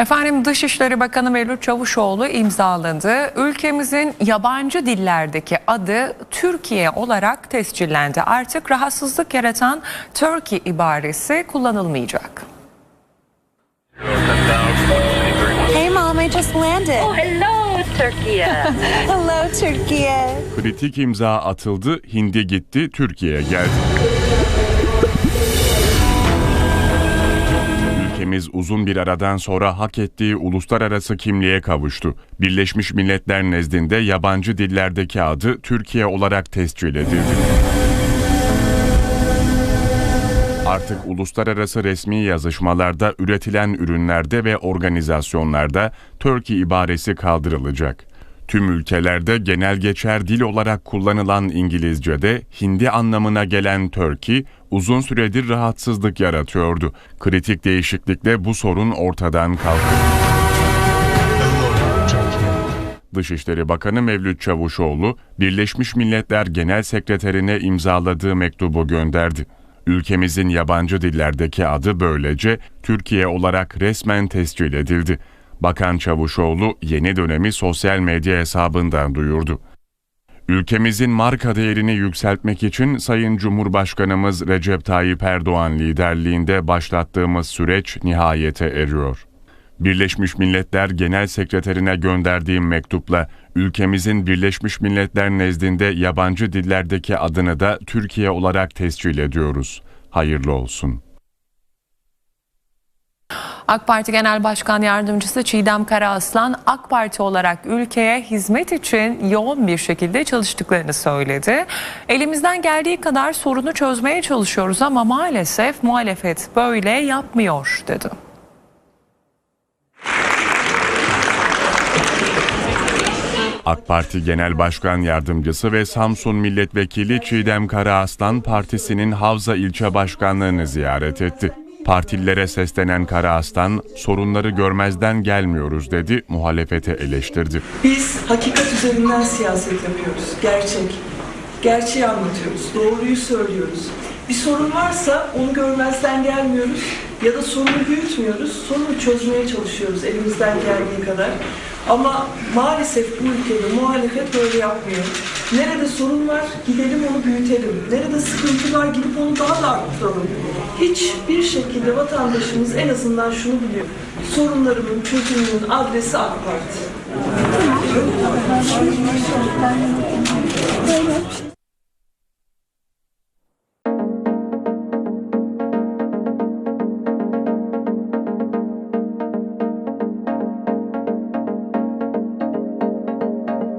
Efendim Dışişleri Bakanı Mevlüt Çavuşoğlu imzaladı. Ülkemizin yabancı dillerdeki adı Türkiye olarak tescillendi. Artık rahatsızlık yaratan Turkey ibaresi kullanılmayacak. Hey, Mom, I just landed. Oh, hello, Turkey. Hello, Turkey. Kritik imza atıldı, Hindi gitti, Türkiye'ye geldi. Ülkemiz uzun bir aradan sonra hak ettiği uluslararası kimliğe kavuştu. Birleşmiş Milletler nezdinde yabancı dillerdeki adı Türkiye olarak tescil edildi. Artık uluslararası resmi yazışmalarda üretilen ürünlerde ve organizasyonlarda Turkey ibaresi kaldırılacak. Tüm ülkelerde genel geçer dil olarak kullanılan İngilizce'de Hindi anlamına gelen Turkey uzun süredir rahatsızlık yaratıyordu. Kritik değişiklikle bu sorun ortadan kalktı. Dışişleri Bakanı Mevlüt Çavuşoğlu, Birleşmiş Milletler Genel Sekreterine imzaladığı mektubu gönderdi. Ülkemizin yabancı dillerdeki adı böylece Türkiye olarak resmen tescil edildi. Bakan Çavuşoğlu yeni dönemi sosyal medya hesabından duyurdu. Ülkemizin marka değerini yükseltmek için Sayın Cumhurbaşkanımız Recep Tayyip Erdoğan liderliğinde başlattığımız süreç nihayete eriyor. Birleşmiş Milletler Genel Sekreterine gönderdiğim mektupla ülkemizin Birleşmiş Milletler nezdinde yabancı dillerdeki adını da Türkiye olarak tescil ediyoruz. Hayırlı olsun. AK Parti Genel Başkan Yardımcısı Çiğdem Karaaslan AK Parti olarak ülkeye hizmet için yoğun bir şekilde çalıştıklarını söyledi. Elimizden geldiği kadar sorunu çözmeye çalışıyoruz ama maalesef muhalefet böyle yapmıyor dedi. AK Parti Genel Başkan Yardımcısı ve Samsun Milletvekili Çiğdem Karaaslan partisinin Havza İlçe Başkanlığını ziyaret etti. Partililere seslenen Karaaslan, sorunları görmezden gelmiyoruz dedi, muhalefete eleştirdi. Biz hakikat üzerinden siyaset yapıyoruz. Gerçek. Gerçeği anlatıyoruz. Doğruyu söylüyoruz. Bir sorun varsa onu görmezden gelmiyoruz ya da sorunu büyütmüyoruz. Sorunu çözmeye çalışıyoruz elimizden geldiği kadar. Ama maalesef bu ülkede muhalefet böyle yapmıyor. Nerede sorun var gidelim onu büyütelim. Nerede sıkıntı var gidip onu daha da arttıralım. Hiçbir şekilde vatandaşımız en azından şunu biliyor. Sorunlarının çözümünün adresi AK Parti.